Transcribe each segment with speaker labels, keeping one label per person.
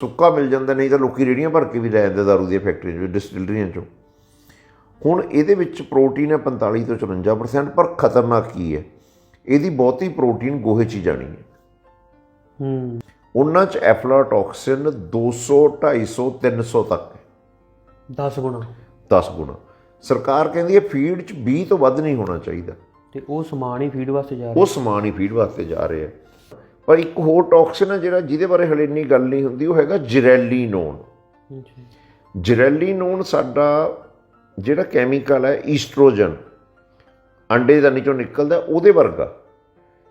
Speaker 1: ਸੁੱਕਾ ਮਿਲ ਜਾਂਦਾ ਨਹੀਂ ਤਾਂ ਲੋਕੀ ਰੇੜੀਆਂ ਭਰ ਕੇ ਵੀ ਲੈ ਜਾਂਦੇ ਦਾਰੂ ਦੀਆਂ ਫੈਕਟਰੀਆਂ 'ਚੋਂ ਡਿਸਟਿਲਰੀਆਂ 'ਚੋਂ। ਹੁਣ ਇਹਦੇ ਵਿੱਚ ਪ੍ਰੋਟੀਨ ਹੈ 45 ਤੋਂ 54% ਪਰ ਖਤਰਨਾਕ ਕੀ ਹੈ? ਇਹਦੀ ਬਹੁਤੀ ਪ੍ਰੋਟੀਨ ਗੋਹੇ 'ਚ ਹੀ ਜਾਣੀ ਹੈ।
Speaker 2: ਹੂੰ।
Speaker 1: ਉਹਨਾਂ 'ਚ ਐਫਲਾਟੌਕਸਿਨ 200 250 300 ਤੱਕ ਹੈ।
Speaker 2: 10 ਗੁਣਾ।
Speaker 1: 10 ਗੁਣਾ। ਸਰਕਾਰ ਕਹਿੰਦੀ ਹੈ ਫੀਡ 'ਚ 20 ਤੋਂ ਵੱਧ ਨਹੀਂ ਹੋਣਾ ਚਾਹੀਦਾ।
Speaker 2: ਤੇ ਉਹ ਸਮਾਨ ਹੀ ਫੀਡ ਵਾਸਤੇ ਜਾ
Speaker 1: ਉਹ ਸਮਾਨ ਹੀ ਫੀਡ ਵਾਸਤੇ ਜਾ ਰਿਹਾ। ਹੈ ਪਰ ਇੱਕ ਹੋਰ ਟੌਕਸਿਨ ਹੈ ਜਿਹੜਾ ਜਿਹਦੇ ਬਾਰੇ ਹਲੇ ਇੰਨੀ ਗੱਲ ਨਹੀਂ ਹੁੰਦੀ ਉਹ ਹੈਗਾ ਜਿਰੈਲੀਨੋਨ।
Speaker 2: ਰਿਹਾ ਅੱਛਾ।
Speaker 1: ਜਿਰੈਲੀਨੋਨ ਸਾਡਾ ਜਿਹੜਾ ਕੈਮੀਕਲ ਹੈ ਈਸਟ੍ਰੋਜਨ ਅੰਡੇ ਦਾ ਨੀਚੋਂ ਨਿਕਲਦਾ ਉਹਦੇ ਵਰਗਾ।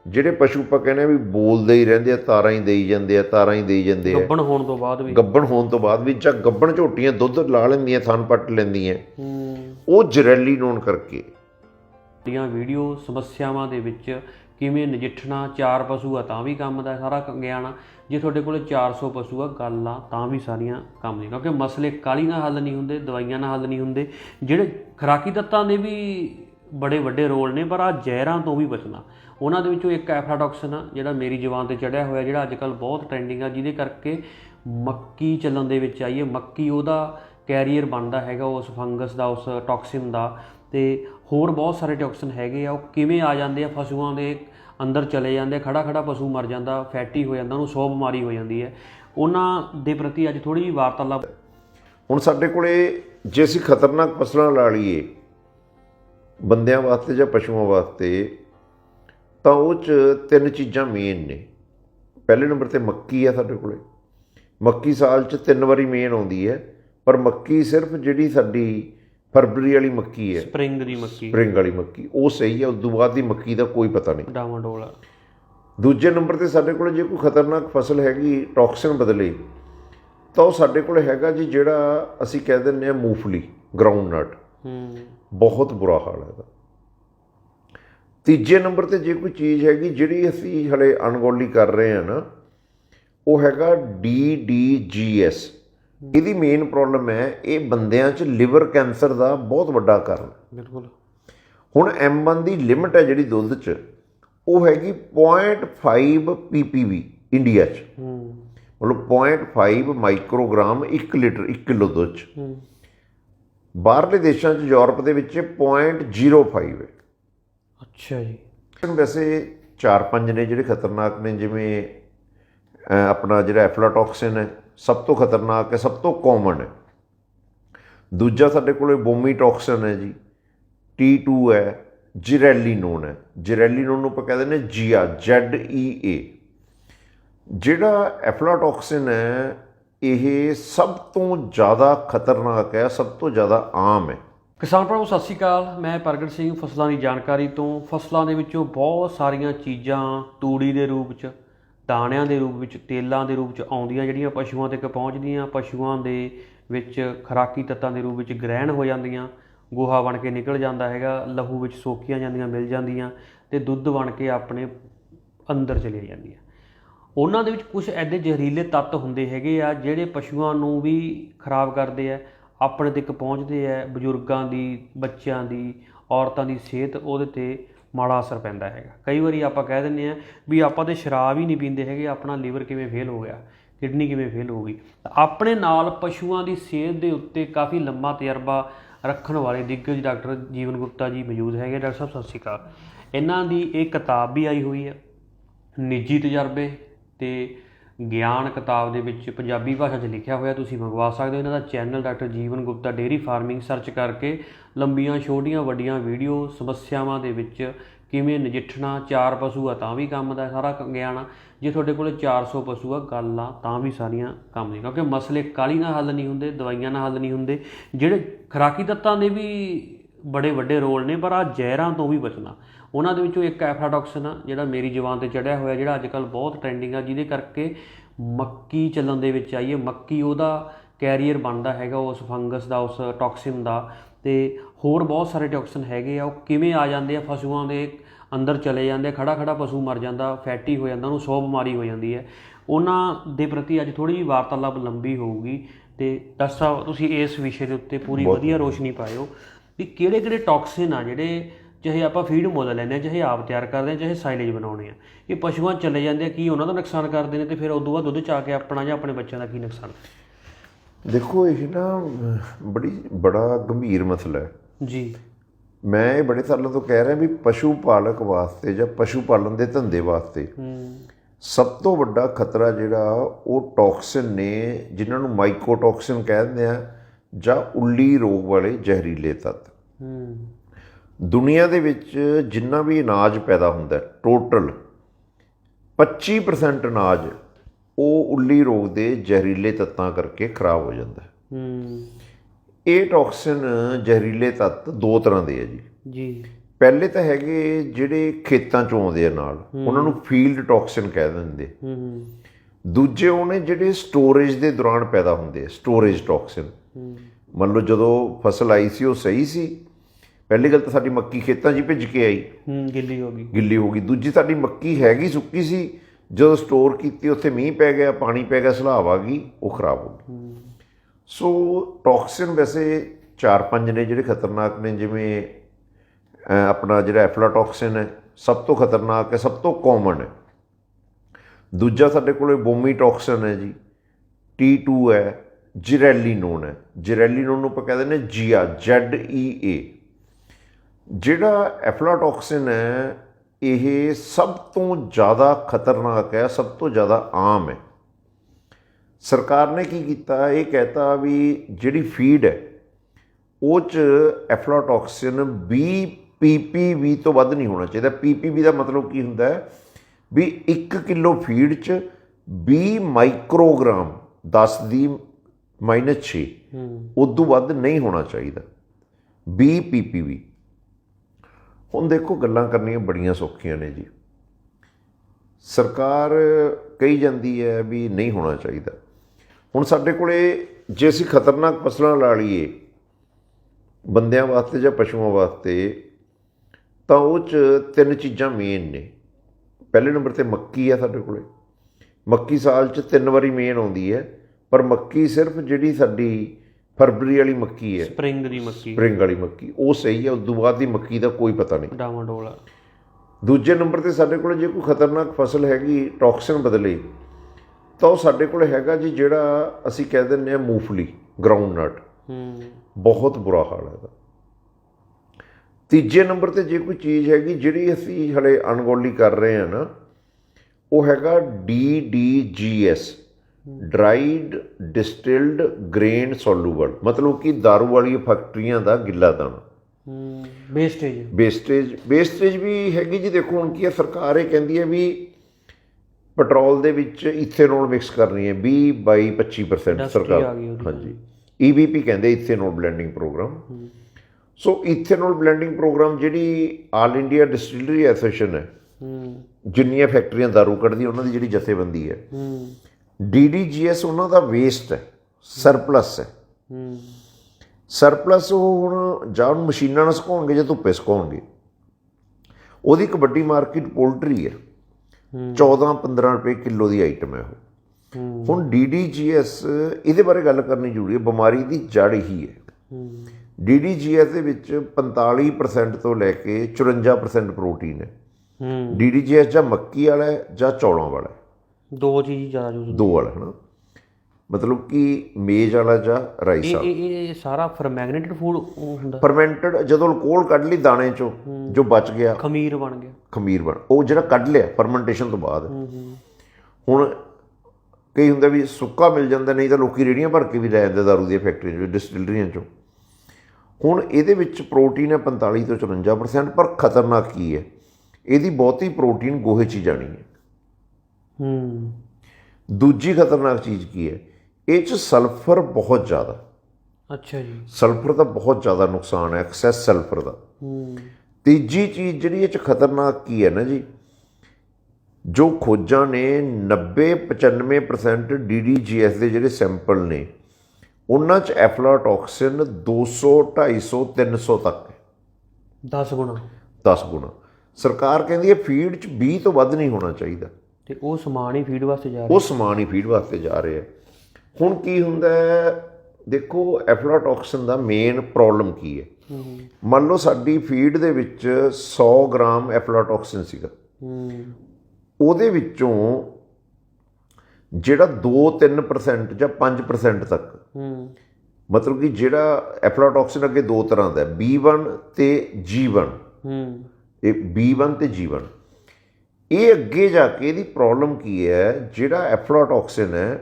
Speaker 1: ਜਿਹੜੇ ਪਸ਼ੂ ਆਪਾਂ ਕਹਿੰਦੇ ਆ ਵੀ ਬੋਲਦੇ ਹੀ ਰਹਿੰਦੇ ਆ ਤਾਰਾਂ ਹੀ ਦੇਈ ਜਾਂਦੇ ਆ ਤਾਰਾਂ ਹੀ ਦੇਈ ਜਾਂਦੇ ਆ।
Speaker 2: ਗੱਬਣ ਹੋਣ ਤੋਂ ਬਾਅਦ ਵੀ।
Speaker 1: ਗੱਬਣ ਹੋਣ ਤੋਂ ਬਾਅਦ ਵੀ ਜਾਂ ਗੱਬਣ ਝੋਟੀਆਂ ਦੁੱਧ ਲਾ ਲੈਂਦੀਆਂ ਥਣ ਪੱਟ ਲੈਂਦੀਆਂ। ਉਹ ਜਿਰੈਲੀਨੋਨ ਕਰਕੇ।
Speaker 2: ਦੀਆਂ ਵੀਡੀਓ ਸਮੱਸਿਆਵਾਂ ਦੇ ਵਿੱਚ ਕਿਵੇਂ ਨਜਿੱਠਣਾ, ਚਾਰ ਪਸ਼ੂ ਆ ਤਾਂ ਵੀ ਕੰਮ ਦਾ ਸਾਰਾ ਕ- ਗਿਆਨ ਆ ਜੇ ਤੁਹਾਡੇ ਕੋਲੇ 400 ਪਸ਼ੂ ਆ, ਗੱਲ ਆ, ਤਾਂ ਵੀ ਸਾਰੀਆਂ ਕੰਮ ਨਹੀਂ ਕਿਉਂਕਿ ਮਸਲੇ ਕਾਲੀ ਨਾਲ ਹੱਲ ਨਹੀਂ ਹੁੰਦੇ, ਦਵਾਈਆਂ ਨਾਲ ਹੱਲ ਨਹੀਂ ਹੁੰਦੇ। ਜਿਹੜੇ ਖਰਾਕੀ ਤੱਤਾਂ ਦੇ ਵੀ ਬੜੇ ਵੱਡੇ ਰੋਲ ਨੇ, ਪਰ ਆ ਜ਼ਹਿਰਾਂ ਤੋਂ ਵੀ ਬਚਣਾ। ਉਹਨਾਂ ਦੇ ਵਿੱਚੋਂ ਇੱਕ ਐਫਲਾਟੌਕਸਿਨ ਆ, ਜਿਹੜਾ ਮੇਰੀ ਜ਼ੁਬਾਨ ਤੇ ਚੜਿਆ ਹੋਇਆ, ਜਿਹੜਾ ਅੱਜ ਕੱਲ ਬਹੁਤ ਟ੍ਰੈਂਡਿੰਗ ਆ, ਜਿਹਦੇ ਕਰਕੇ ਮੱਕੀ ਚੱਲਣ ਦੇ ਵਿੱਚ ਆਈਏ ਮੱਕੀ ਉਹਦਾ ਕੈਰੀਅਰ ਬਣਦਾ ਹੈਗਾ, ਉਸ ਫੰਗਸ ਦਾ, ਉਸ ਟੌਕਸਿਨ ਦਾ ਤੇ ਹੋਰ ਬਹੁਤ ਸਾਰੇ ਟੌਕਸਿਨ ਹੈਗੇ ਆ, ਉਹ ਕਿਵੇਂ ਆ ਜਾਂਦੇ ਆ? ਪਸ਼ੂਆਂ ਦੇ ਅੰਦਰ ਚਲੇ ਜਾਂਦੇ ਖੜਾ ਖੜਾ ਪਸ਼ੂ ਮਰ ਜਾਂਦਾ, ਫੈਟੀ ਹੋ ਜਾਂਦਾ, ਉਹਨੂੰ ਸੌ ਬਿਮਾਰੀ ਹੋ ਜਾਂਦੀ ਹੈ। ਉਹਨਾਂ ਦੇ ਪ੍ਰਤੀ ਅੱਜ ਥੋੜੀ ਜਿਹੀ ਵਾਰਤਾਲਾਪ
Speaker 1: ਹੁਣ ਸਾਡੇ ਕੋਲੇ ਜੇ ਅਸੀਂ ਖਤਰਨਾਕ ਫਸਲਾਂ ਲਾ ਲਈਏ, ਬੰਦਿਆਂ ਵਾਸਤੇ ਜਾਂ ਪਸ਼ੂਆਂ ਵਾਸਤੇ, ਤਾਂ ਉਹ ਚ ਤਿੰਨ ਚੀਜ਼ਾਂ ਮੇਨ ਨੇ। ਪਹਿਲੇ ਨੰਬਰ ਤੇ ਮੱਕੀ ਆ ਸਾਡੇ ਕੋਲੇ। ਮੱਕੀ ਸਾਲ ਚ ਤਿੰਨ ਵਾਰੀ ਮੇਨ ਆਉਂਦੀ ਹੈ। ਪਰ ਮੱਕੀ ਸਿਰਫ ਜਿਹੜੀ ਸਾਡੀ ਫਰਵਰੀ ਵਾਲੀ ਮੱਕੀ ਹੈ।
Speaker 2: ਸਪਰਿੰਗ ਦੀ ਮੱਕੀ।
Speaker 1: ਸਪਰਿੰਗ ਵਾਲੀ ਮੱਕੀ। ਉਹ ਸਹੀ ਹੈ ਉਸ ਤੋਂ ਬਾਅਦ ਦੀ ਮੱਕੀ ਦਾ ਕੋਈ ਪਤਾ ਨਹੀਂ।
Speaker 2: ਡਾਵਾਂਡੋਲ
Speaker 1: ਦੂਜੇ ਨੰਬਰ ਤੇ ਸਾਡੇ ਕੋਲ ਜੇ ਕੋਈ ਖਤਰਨਾਕ ਫਸਲ ਹੈਗੀ ਟੌਕਸਿਨ ਬਦਲੇ ਤਾਂ ਉਹ ਸਾਡੇ ਕੋਲ ਹੈਗਾ ਜੀ ਜਿਹੜਾ ਅਸੀਂ ਕਹਿ ਦਿੰਦੇ ਆ ਮੂੰਗਫਲੀ ਗਰਾਊਂਡ ਨਟ
Speaker 2: ਹੂੰ।
Speaker 1: ਬਹੁਤ ਬੁਰਾ ਹਾਲ ਹੈ ਇਹਦਾ। ਤੀਜੇ ਨੰਬਰ ਤੇ ਜੇ ਕੋਈ ਚੀਜ਼ ਹੈਗੀ ਜਿਹੜੀ ਅਸੀਂ ਹਲੇ ਅਣਗੌਲੀ ਕਰ ਰਹੇ ਹਾਂ ਨਾ ਉਹ ਹੈਗਾ DDGS ਇਹਦੀ ਮੇਨ ਪ੍ਰੋਬਲਮ ਹੈ ਇਹ ਬੰਦਿਆਂ 'ਚ ਲਿਵਰ ਕੈਂਸਰ ਦਾ ਬਹੁਤ ਵੱਡਾ ਕਾਰਨ।
Speaker 2: ਬਿਲਕੁਲ।
Speaker 1: ਹੁਣ M1 ਦੀ ਲਿਮਟ ਹੈ ਜਿਹੜੀ ਦੁੱਧ 'ਚ ਉਹ ਹੈਗੀ 0.5 ppb ਇੰਡੀਆ 'ਚ।
Speaker 2: ਹੂੰ।
Speaker 1: ਮਤਲਬ 0.5 ਮਾਈਕਰੋਗ੍ਰਾਮ 1 ਲੀਟਰ 1 ਕਿਲੋ ਦੁੱਧ 'ਚ।
Speaker 2: ਹੂੰ।
Speaker 1: ਬਾਹਰਲੇ ਦੇਸ਼ਾਂ 'ਚ ਯੂਰਪ ਦੇ ਵਿੱਚ ਇਹ 0.05 ਹੈ।
Speaker 2: ਅੱਛਾ ਜੀ।
Speaker 1: ਵੈਸੇ 4-5 ਨੇ ਜਿਹੜੇ ਖਤਰਨਾਕ ਨੇ ਜਿਵੇਂ ਆਪਣਾ ਜਿਹੜਾ ਐਫਲਾਟੌਕਸਿਨ ਹੈ। ਸਭ ਤੋਂ ਖਤਰਨਾਕ ਹੈ, ਸਭ ਤੋਂ ਕਾਮਨ ਹੈ। ਦੂਜਾ ਸਾਡੇ ਕੋਲੇ ਬੋਮੀਟੌਕਸਿਨ ਹੈ ਜੀ T2 ਹੈ ਜਿਰੈਲੀਨੋਨ ਹੈ। ਜਿਰੈਲੀਨੋਨ ਨੂੰ ਆਪਾਂ ਕਹਿੰਦੇ ਨੇ ਜੀਆ, Z E A ਜਿਹੜਾ ਐਫਲਾਟੌਕਸਿਨ ਹੈ, ਇਹ ਸਭ ਤੋਂ ਜ਼ਿਆਦਾ ਖਤਰਨਾਕ ਹੈ, ਸਭ ਤੋਂ ਜ਼ਿਆਦਾ ਆਮ ਹੈ।
Speaker 2: ਕਿਸਾਨ ਭਰਾਵੋ, ਸਤਿ ਸ਼੍ਰੀ ਅਕਾਲ। ਮੈਂ ਪ੍ਰਗਟ ਸਿੰਘ ਫਸਲਾਂ ਦੀ ਜਾਣਕਾਰੀ ਤੋਂ। ਫਸਲਾਂ ਦੇ ਵਿੱਚੋਂ ਬਹੁਤ ਸਾਰੀਆਂ ਚੀਜ਼ਾਂ ਤੂੜੀ ਦੇ ਰੂਪ 'ਚ ਦਾਣਿਆਂ ਦੇ ਰੂਪ ਵਿੱਚ, ਤੇਲਾਂ ਦੇ ਰੂਪ 'ਚ ਆਉਂਦੀਆਂ ਜਿਹੜੀਆਂ ਪਸ਼ੂਆਂ ਤੱਕ ਪਹੁੰਚਦੀਆਂ, ਪਸ਼ੂਆਂ ਦੇ ਵਿੱਚ ਖਰਾਕੀ ਤੱਤਾਂ ਦੇ ਰੂਪ ਵਿੱਚ ਗ੍ਰਹਿਣ ਹੋ ਜਾਂਦੀਆਂ, ਗੋਹਾ ਬਣ ਕੇ ਨਿਕਲ ਜਾਂਦਾ ਹੈਗਾ, ਲਹੂ ਵਿੱਚ ਸੋਕੀਆਂ ਜਾਂਦੀਆਂ, ਮਿਲ ਜਾਂਦੀਆਂ ਤੇ ਦੁੱਧ ਬਣ ਕੇ ਆਪਣੇ ਅੰਦਰ ਚਲੇ ਜਾਂਦੀਆਂ। ਉਹਨਾਂ ਦੇ ਵਿੱਚ ਕੁਝ ਐਡੇ ਜ਼ਹਿਰੀਲੇ ਤੱਤ ਹੁੰਦੇ ਹੈਗੇ ਆ ਜਿਹੜੇ ਪਸ਼ੂਆਂ ਨੂੰ ਵੀ ਖਰਾਬ ਕਰਦੇ ਆ, ਆਪਣੇ ਤੱਕ ਪਹੁੰਚਦੇ ਆ, ਬਜ਼ੁਰਗਾਂ ਦੀ, ਬੱਚਿਆਂ ਦੀ, ਔਰਤਾਂ ਦੀ ਸਿਹਤ ਉਹਦੇ ਤੇ ਮਾੜਾ ਅਸਰ ਪੈਂਦਾ ਹੈਗਾ। ਕਈ ਵਾਰੀ ਆਪਾਂ ਕਹਿ ਦਿੰਦੇ ਆ ਵੀ ਆਪਾਂ ਤੇ ਸ਼ਰਾਬ ਹੀ ਨਹੀਂ ਪੀਂਦੇ ਹੈਗੇ, ਆਪਣਾ ਲੀਵਰ ਕਿਵੇਂ ਫੇਲ ਹੋ ਗਿਆ, ਕਿਡਨੀ ਕਿਵੇਂ ਫੇਲ ਹੋ ਗਈ। ਤਾਂ ਆਪਣੇ ਨਾਲ ਪਸ਼ੂਆਂ ਦੀ ਸਿਹਤ ਦੇ ਉੱਤੇ ਕਾਫੀ ਲੰਮਾ ਤਜਰਬਾ ਰੱਖਣ ਵਾਲੇ ਦਿੱਗਜ ਡਾਕਟਰ ਜੀਵਨ ਗੁਪਤਾ ਜੀ ਮੌਜੂਦ ਹੈਗੇ। ਡਾਕਟਰ ਸਾਹਿਬ, ਸਤਿ ਸ਼੍ਰੀ ਅਕਾਲ। ਇਹਨਾਂ ਦੀ ਇਹ ਕਿਤਾਬ ਵੀ ਆਈ ਹੋਈ ਹੈ, ਨਿੱਜੀ ਤਜਰਬੇ ਤੇ ਗਿਆਨ ਕਿਤਾਬ ਦੇ ਵਿੱਚ ਪੰਜਾਬੀ ਭਾਸ਼ਾ 'ਚ ਲਿਖਿਆ ਹੋਇਆ, ਤੁਸੀਂ ਮੰਗਵਾ ਸਕਦੇ ਹੋ। ਇਹਨਾਂ ਦਾ channel doctor Jeevan Gupta dairy farming search ਕਰਕੇ ਲੰਬੀਆਂ, ਛੋਟੀਆਂ, ਵੱਡੀਆਂ ਵੀਡੀਓ ਸਮੱਸਿਆਵਾਂ ਦੇ ਵਿੱਚ ਕਿਵੇਂ ਨਜਿੱਠਣਾ, ਚਾਰ ਪਸ਼ੂ ਆ ਤਾਂ ਵੀ ਕੰਮ ਦਾ ਸਾਰਾ ਕ- ਗਿਆਨ ਆ। ਜੇ ਤੁਹਾਡੇ ਕੋਲੇ 400 ਪਸ਼ੂ ਆ, ਗੱਲ ਆ, ਤਾਂ ਵੀ ਸਾਰੀਆਂ ਕੰਮ ਨਹੀਂ ਕਿਉਂਕਿ ਮਸਲੇ ਕਾਲੀ ਨਾਲ ਹੱਲ ਨਹੀਂ ਹੁੰਦੇ, ਦਵਾਈਆਂ ਨਾਲ ਹੱਲ ਨਹੀਂ ਹੁੰਦੇ। ਜਿਹੜੇ ਖਰਾਕੀ ਤੱਤਾਂ ਦੇ ਵੀ ਬੜੇ ਵੱਡੇ ਰੋਲ ਨੇ ਪਰ ਆ ਜ਼ਹਿਰਾਂ ਤੋਂ ਵੀ ਬਚਣਾ। ਉਹਨਾਂ ਦੇ ਵਿੱਚੋਂ ਇੱਕ ਐਫਲਾਟੌਕਸਿਨ ਆ ਜਿਹੜਾ ਮੇਰੀ ਜ਼ੁਬਾਨ ਤੇ ਚੜਿਆ ਹੋਇਆ ਜਿਹੜਾ ਅੱਜ ਕੱਲ ਬਹੁਤ ਟ੍ਰੈਂਡਿੰਗ ਆ ਜਿਹਦੇ ਕਰਕੇ ਮੱਕੀ ਚੱਲਣ ਦੇ ਵਿੱਚ ਆਈ ਹੈ। ਮੱਕੀ ਉਹਦਾ ਕੈਰੀਅਰ ਬਣਦਾ ਹੈਗਾ ਉਸ ਫੰਗਸ ਦਾ ਉਸ ਟੌਕਸਿਨ ਦਾ। ਤੇ ਹੋਰ ਬਹੁਤ ਸਾਰੇ ਟੌਕਸਿਨ ਹੈਗੇ ਆ ਉਹ ਕਿਵੇਂ ਆ ਜਾਂਦੇ ਆ? ਪਸ਼ੂਆਂ ਦੇ ਅੰਦਰ ਚਲੇ ਜਾਂਦੇ ਖੜਾ ਖੜਾ ਪਸ਼ੂ ਮਰ ਜਾਂਦਾ ਫੈਟੀ ਹੋ ਜਾਂਦਾ ਉਹਨੂੰ ਸੌ ਬਿਮਾਰੀ ਹੋ ਜਾਂਦੀ ਹੈ। ਉਹਨਾਂ ਦੇ ਪ੍ਰਤੀ ਅੱਜ ਥੋੜੀ ਜਿਹੀ ਵਾਰਤਾਲਾਪ ਲੰਬੀ ਹੋਊਗੀ ਤੇ ਡਾਕਟਰ ਸਾਹਿਬ ਤੁਸੀਂ ਇਸ ਵਿਸ਼ੇ ਦੇ ਉੱਤੇ ਪੂਰੀ ਵਧੀਆ। ਰੋਸ਼ਨੀ ਪਾਇਓ। ਵੀ ਕਿਹੜੇ ਕਿਹੜੇ ਟੌਕਸਿਨ ਆ ਜਿਹੜੇ ਚਾਹੇ ਆਪਾਂ ਫੀਡ ਮੁੱਲ ਲੈਂਦੇ ਹਾਂ ਚਾਹੇ ਆਪ ਤਿਆਰ ਕਰਦੇ ਹਾਂ ਚਾਹੇ ਸਾਈਲੇਜ ਬਣਾਉਣੇ ਆ ਇਹ ਪਸ਼ੂਆਂ ਚਲੇ ਜਾਂਦੇ ਆ ਕੀ ਉਹਨਾਂ ਦਾ ਨੁਕਸਾਨ ਕਰਦੇ ਨੇ ਤੇ ਫਿਰ ਉਦੋਂ ਬਾਅਦ ਦੁੱਧ ਚ ਆ ਕੇ ਆਪਣਾ ਜਾਂ ਆਪਣੇ ਬੱਚਿਆਂ ਦਾ ਕੀ ਨੁਕਸਾਨ?
Speaker 1: ਦੇਖੋ ਇਹ ਨਾ ਬੜੀ ਬੜਾ ਗੰਭੀਰ ਮਸਲਾ ਹੈ।
Speaker 2: ਜੀ।
Speaker 1: ਮੈਂ ਇਹ ਬੜੇ ਸਾਲਾਂ ਤੋਂ ਕਹਿ ਰਿਹਾ ਵੀ ਪਸ਼ੂ ਪਾਲਕ ਵਾਸਤੇ ਜਾਂ ਪਸ਼ੂ ਪਾਲਣ ਦੇ ਧੰਦੇ ਵਾਸਤੇ ਸਭ ਤੋਂ ਵੱਡਾ ਖਤਰਾ ਜਿਹੜਾ ਉਹ ਟੌਕਸਿਨ ਨੇ ਜਿਨ੍ਹਾਂ ਨੂੰ ਮਾਈਕੋਟੌਕਸਿਨ ਕਹਿੰਦੇ ਆ ਜਾਂ ਉੱਲੀ ਰੋਗ ਵਾਲੇ ਜ਼ਹਿਰੀਲੇ ਤੱਤ।
Speaker 2: ਹੂੰ।
Speaker 1: ਦੁਨੀਆ ਦੇ ਵਿੱਚ ਜਿੰਨਾ ਵੀ ਅਨਾਜ ਪੈਦਾ ਹੁੰਦਾ ਟੋਟਲ 25% ਅਨਾਜ ਉਹ ਉੱਲੀ ਰੋਗ ਦੇ ਜ਼ਹਿਰੀਲੇ ਤੱਤਾਂ ਕਰਕੇ ਖਰਾਬ ਹੋ ਜਾਂਦਾ ਹੈ।
Speaker 2: ਹੂੰ।
Speaker 1: ਇਹ ਟੌਕਸਿਨ ਜ਼ਹਿਰੀਲੇ ਤੱਤ ਦੋ ਤਰ੍ਹਾਂ ਦੇ ਆ ਜੀ।
Speaker 2: ਜੀ।
Speaker 1: ਪਹਿਲੇ ਤਾਂ ਹੈਗੇ ਜਿਹੜੇ ਖੇਤਾਂ ਚੋਂ ਆਉਂਦੇ ਆ ਨਾਲ ਉਹਨਾਂ ਨੂੰ ਫੀਲਡ ਟੌਕਸਿਨ ਕਹਿ ਦਿੰਦੇ।
Speaker 2: ਹੂੰ ਹੂੰ।
Speaker 1: ਦੂਜੇ ਉਹਨੇ ਜਿਹੜੇ ਸਟੋਰੇਜ ਦੇ ਦੌਰਾਨ ਪੈਦਾ ਹੁੰਦੇ ਆ ਸਟੋਰੇਜ ਟੌਕਸਿਨ
Speaker 2: ਹੂੰ।
Speaker 1: ਮੰਨ ਲਓ ਜਦੋਂ ਫਸਲ ਆਈ ਸੀ ਉਹ ਸਹੀ ਸੀ। ਪਹਿਲੀ ਗੱਲ ਤਾਂ ਸਾਡੀ ਮੱਕੀ ਖੇਤਾਂ 'ਚ ਹੀ ਭਿੱਜ ਕੇ ਆਈ।
Speaker 2: ਹੂੰ ਗਿੱਲੀ ਹੋ ਗਈ।
Speaker 1: ਗਿੱਲੀ ਹੋ ਗਈ। ਦੂਜੀ ਸਾਡੀ ਮੱਕੀ ਹੈਗੀ ਸੁੱਕੀ ਸੀ। ਜਦੋਂ ਸਟੋਰ ਕੀਤੀ ਉੱਥੇ ਮੀਂਹ ਪੈ ਗਿਆ ਪਾਣੀ ਪੈ ਗਿਆ ਸਲਾਬ ਆ ਗਈ ਉਹ ਖਰਾਬ ਹੋ ਗਈ। ਸੋ ਟੌਕਸਿਨ ਵੈਸੇ 4-5 ਨੇ ਜਿਹੜੇ ਖਤਰਨਾਕ ਨੇ ਜਿਵੇਂ ਆਪਣਾ ਜਿਹੜਾ ਐਫਲਾਟੌਕਸਿਨ ਹੈ ਸਭ ਤੋਂ ਖਤਰਨਾਕ ਹੈ ਸਭ ਤੋਂ ਕਾਮਨ ਹੈ। ਦੂਜਾ ਸਾਡੇ ਕੋਲੇ ਬੋਮੀਟੌਕਸਿਨ ਹੈ ਜੀ। T2 ਹੈ ਜਿਰੈਲੀਨੋਨ ਹੈ। ਜਿਰੈਲੀਨੋਨ ਨੂੰ ਆਪਾਂ ਕਹਿੰਦੇ ਨੇ ਜੀਆ Z E A ਜਿਹੜਾ ਐਫਲਾਟੌਕਸਿਨ ਹੈ ਇਹ ਸਭ ਤੋਂ ਜ਼ਿਆਦਾ ਖਤਰਨਾਕ ਹੈ ਸਭ ਤੋਂ ਜ਼ਿਆਦਾ ਆਮ ਹੈ। ਸਰਕਾਰ ਨੇ ਕੀ ਕੀਤਾ? ਇਹ ਕਹਿਤਾ ਵੀ ਜਿਹੜੀ ਫੀਡ ਹੈ ਉਹ ਚ ਐਫਲਾਟੌਕਸਿਨ 20 ppv ਤੋਂ ਵੱਧ ਨਹੀਂ ਹੋਣਾ ਚਾਹੀਦਾ। ppv ਦਾ ਮਤਲਬ ਕੀ ਹੁੰਦਾ ਹੈ ਵੀ 1 ਕਿਲੋ ਫੀਡ ਚ 20 ਮਾਈਕਰੋਗ੍ਰਾਮ 10 ਦੀ ਮਾਈਨਸ 6
Speaker 2: ਹੂੰ।
Speaker 1: ਉਦੋਂ ਵੱਧ ਨਹੀਂ ਹੋਣਾ ਚਾਹੀਦਾ। 20 ppv ਹੁਣ ਦੇਖੋ ਗੱਲਾਂ ਕਰਨੀਆਂ ਬੜੀਆਂ ਸੌਖੀਆਂ ਨੇ ਜੀ। ਸਰਕਾਰ ਕਹੀ ਜਾਂਦੀ ਹੈ ਵੀ ਨਹੀਂ ਹੋਣਾ ਚਾਹੀਦਾ। ਹੁਣ ਸਾਡੇ ਕੋਲੇ ਜੇ ਅਸੀਂ ਖਤਰਨਾਕ ਫਸਲਾਂ ਲਾ ਲਈਏ, ਬੰਦਿਆਂ ਵਾਸਤੇ ਜਾਂ ਪਸ਼ੂਆਂ ਵਾਸਤੇ, ਤਾਂ ਉਹ ਚ ਤਿੰਨ ਚੀਜ਼ਾਂ ਮੇਨ ਨੇ। ਪਹਿਲੇ ਨੰਬਰ ਤੇ ਮੱਕੀ ਆ ਸਾਡੇ ਕੋਲੇ। ਮੱਕੀ ਸਾਲ ਚ ਤਿੰਨ ਵਾਰੀ ਮੇਨ ਆਉਂਦੀ ਹੈ, ਪਰ ਮੱਕੀ ਸਿਰਫ ਜਿਹੜੀ ਸਾਡੀ ਫਰਵਰੀ ਵਾਲੀ ਮੱਕੀ ਹੈ।
Speaker 2: ਸਪਰਿੰਗ ਦੀ ਮੱਕੀ।
Speaker 1: ਸਪਰਿੰਗ ਵਾਲੀ ਮੱਕੀ। ਉਹ ਸਹੀ ਹੈ ਉਸ ਤੋਂ ਬਾਅਦ ਦੀ ਮੱਕੀ ਦਾ ਕੋਈ ਪਤਾ ਨਹੀਂ।
Speaker 2: ਡਾਵਾਡੋਲ
Speaker 1: ਦੂਜੇ ਨੰਬਰ ਤੇ ਸਾਡੇ ਕੋਲ ਜੇ ਕੋਈ ਖਤਰਨਾਕ ਫਸਲ ਹੈਗੀ ਟੌਕਸਿਨ ਬਦਲੇ ਤਾਂ ਉਹ ਸਾਡੇ ਕੋਲ ਹੈਗਾ ਜੀ ਜਿਹੜਾ ਅਸੀਂ ਕਹਿ ਦਿੰਦੇ ਆ ਮੂੰਗਫਲੀ ਗਰਾਊਂਡ ਨਟ
Speaker 2: ਹੂੰ।
Speaker 1: ਬਹੁਤ ਬੁਰਾ ਹਾਲ ਹੈ ਇਹਦਾ। ਤੀਜੇ ਨੰਬਰ ਤੇ ਜੇ ਕੋਈ ਚੀਜ਼ ਹੈਗੀ ਜਿਹੜੀ ਅਸੀਂ ਹਲੇ ਅਣਗੌਲੀ ਕਰ ਰਹੇ ਹਾਂ ਨਾ ਉਹ ਹੈਗਾ DDGS dried distilled grain soluble. ਮਤਲਬ ਕਿ दारू ਵਾਲੀ ਫੈਕਟਰੀਆਂ ਦਾ ਗਿੱਲਾ ਦਾਣਾ।
Speaker 2: ਵੇਸਟੇਜ
Speaker 1: ਵੇਸਟੇਜ ਵੇਸਟੇਜ ਵੀ ਹੈਗੀ ਜੀ। ਦੇਖੋ ਹੁਣ ਕੀ ਹੈ ਸਰਕਾਰ ਇਹ ਕਹਿੰਦੀ ਹੈ ਵੀ ਪੈਟਰੋਲ ਦੇ ਵਿੱਚ ਇਥੇਨੋਲ ਮਿਕਸ ਕਰਨੀ ਹੈ। 20 22 25%
Speaker 2: Industry
Speaker 1: ਸਰਕਾਰ। ਹਾਂਜੀ। EBP ਕਹਿੰਦੇ ethanol blending program. So ethanol blending program ਜਿਹੜੀ ਆਲ ਇੰਡੀਆ ਡਿਸਟਿਲਰੀ ਐਸੋਸੀਏਸ਼ਨ ਹੈ
Speaker 2: ਹੂੰ।
Speaker 1: ਜਿੰਨੀਆਂ ਫੈਕਟਰੀਆਂ ਦਾਰੂ ਕੱਢਦੀਆਂ ਉਹਨਾਂ ਦੀ ਜਿਹੜੀ ਜਥੇਬੰਦੀ ਹੈ। DDGS ਉਹਨਾਂ ਦਾ ਵੇਸਟ ਹੈ ਸਰਪਲਸ ਹੈ।
Speaker 2: ਹੂੰ
Speaker 1: ਸਰਪਲਸ ਉਹ ਹੁਣ ਜਾਂ ਮਸ਼ੀਨਾਂ ਨਾਲ ਸੁਕਾਉਣਗੇ ਜਾਂ ਧੁੱਪੇ ਸੁਕਾਉਣਗੇ। ਉਹਦੀ ਇੱਕ ਵੱਡੀ ਮਾਰਕੀਟ ਪੋਲਟਰੀ ਹੈ। 14-15 ਰੁਪਏ ਕਿਲੋ ਦੀ ਆਈਟਮ ਹੈ ਉਹ। ਹੁਣ DDGS ਇਹਦੇ ਬਾਰੇ ਗੱਲ ਕਰਨੀ ਜ਼ਰੂਰੀ ਹੈ ਬਿਮਾਰੀ ਦੀ ਜੜ ਹੀ ਹੈ।
Speaker 2: ਹੂੰ
Speaker 1: DDGS ਦੇ ਵਿੱਚ 45% ਤੋਂ ਲੈ ਕੇ 54% ਪ੍ਰੋਟੀਨ ਹੈ।
Speaker 2: ਹੂੰ।
Speaker 1: DDGS ਜਾਂ ਮੱਕੀ ਵਾਲਾ ਹੈ ਜਾਂ ਚੌਲਾਂ ਵਾਲਾ
Speaker 2: ਦੋ ਚੀਜ਼ ਜ਼ਿਆਦਾ ਯੂਜ਼
Speaker 1: ਦੋ ਵਾਲਾ ਹੈ ਨਾ ਮਤਲਬ ਕਿ ਮੇਜ਼ ਵਾਲਾ ਜਾਂ ਰਾਈਸ ਵਾਲਾ
Speaker 2: ਇਹ ਇਹ ਸਾਰਾ ਫਰਮੈਗਨੇਟਡ ਫੂਡ ਹੁੰਦਾ।
Speaker 1: ਫਰਮੈਂਟਡ ਜਦੋਂ ਅਲਕੋਹਲ ਕੱਢ ਲਈ ਦਾਣੇ ਚੋਂ ਜੋ ਬਚ ਗਿਆ।
Speaker 2: ਖਮੀਰ ਬਣ ਗਿਆ।
Speaker 1: ਖਮੀਰ ਬਣ ਉਹ ਜਿਹੜਾ ਕੱਢ ਲਿਆ ਫਰਮੈਂਟੇਸ਼ਨ ਤੋਂ ਬਾਅਦ। ਹੁਣ ਕਈ ਹੁੰਦਾ ਵੀ ਸੁੱਕਾ ਮਿਲ ਜਾਂਦਾ ਨਹੀਂ ਤਾਂ ਲੋਕੀ ਰੇੜੀਆਂ ਭਰ ਕੇ ਵੀ ਲੈ ਜਾਂਦੇ ਦਾਰੂ ਦੀਆਂ ਫੈਕਟਰੀਆਂ ਚੋਂ ਡਿਸਟਿਲਰੀਆਂ ਚੋਂ। ਹੁਣ ਇਹਦੇ ਵਿੱਚ ਪ੍ਰੋਟੀਨ ਹੈ 45 ਤੋਂ 54% ਪਰ ਖਤਰਨਾਕ ਕੀ ਹੈ? ਇਹਦੀ ਬਹੁਤੀ ਪ੍ਰੋਟੀਨ ਗੋਹੇ 'ਚ ਜਾਣੀ ਹੈ।
Speaker 2: ਹੂੰ।
Speaker 1: ਦੂਜੀ ਖਤਰਨਾਕ ਚੀਜ਼ ਕੀ ਹੈ? ਇਹ 'ਚ ਸਲਫਰ ਬਹੁਤ ਜ਼ਿਆਦਾ।
Speaker 2: ਅੱਛਾ ਜੀ।
Speaker 1: ਸਲਫਰ ਦਾ ਬਹੁਤ ਜ਼ਿਆਦਾ ਨੁਕਸਾਨ ਹੈ ਐਕਸੈਸ ਸਲਫਰ ਦਾ।
Speaker 2: ਹੂੰ।
Speaker 1: ਤੀਜੀ ਚੀਜ਼ ਜਿਹੜੀ ਇਹ ਚ ਖਤਰਨਾਕ ਕੀ ਹੈ ਨਾ ਜੀ ਜੋ ਖੋਜਾਂ ਨੇ 90 95% DDGS ਦੇ ਜਿਹੜੇ ਸੈਂਪਲ ਨੇ ਉਹਨਾਂ ਚ ਐਫਲਾਟੌਕਸਿਨ 200 250 300 ਤੱਕ ਹੈ।
Speaker 2: 10 ਗੁਣਾ।
Speaker 1: 10 ਗੁਣਾ। ਸਰਕਾਰ ਕਹਿੰਦੀ ਹੈ ਫੀਡ ਚ 20 ਤੋਂ ਵੱਧ ਨਹੀਂ ਹੋਣਾ ਚਾਹੀਦਾ।
Speaker 2: ਤੇ ਉਹ ਸਮਾਨ ਹੀ ਫੀਡ ਵਾਸਤੇ ਜਾ ਰਿਹਾ।
Speaker 1: ਉਹ ਸਮਾਨ ਹੀ ਫੀਡ ਵਾਸਤੇ ਜਾ ਰਿਹਾ ਹੁਣ ਕੀ ਹੁੰਦਾ ਹੈ? ਦੇਖੋ ਐਫਲਾਟੌਕਸਿਨ ਦਾ ਮੇਨ ਪ੍ਰੋਬਲਮ ਕੀ ਹੈ? ਮੰਨ ਲਓ ਸਾਡੀ ਫੀਡ ਦੇ ਵਿੱਚ 100 ਗ੍ਰਾਮ ਐਫਲਾਟੌਕਸਿਨ ਸੀਗਾ। ਉਹਦੇ ਵਿੱਚੋਂ ਜਿਹੜਾ 2-3% ਜਾਂ 5% ਤੱਕ
Speaker 2: ਹੂੰ।
Speaker 1: ਮਤਲਬ ਕਿ ਜਿਹੜਾ ਐਫਲਾਟੌਕਸਿਨ ਅੱਗੇ ਦੋ ਤਰ੍ਹਾਂ ਦਾ ਹੈ B1 ਤੇ G1
Speaker 2: ਹੂੰ।
Speaker 1: ਇਹ B1 ਤੇ G1 ਇਹ ਅੱਗੇ ਜਾ ਕੇ ਇਹਦੀ ਪ੍ਰੋਬਲਮ ਕੀ ਹੈ? ਜਿਹੜਾ ਐਫਲਾਟੌਕਸਿਨ ਹੈ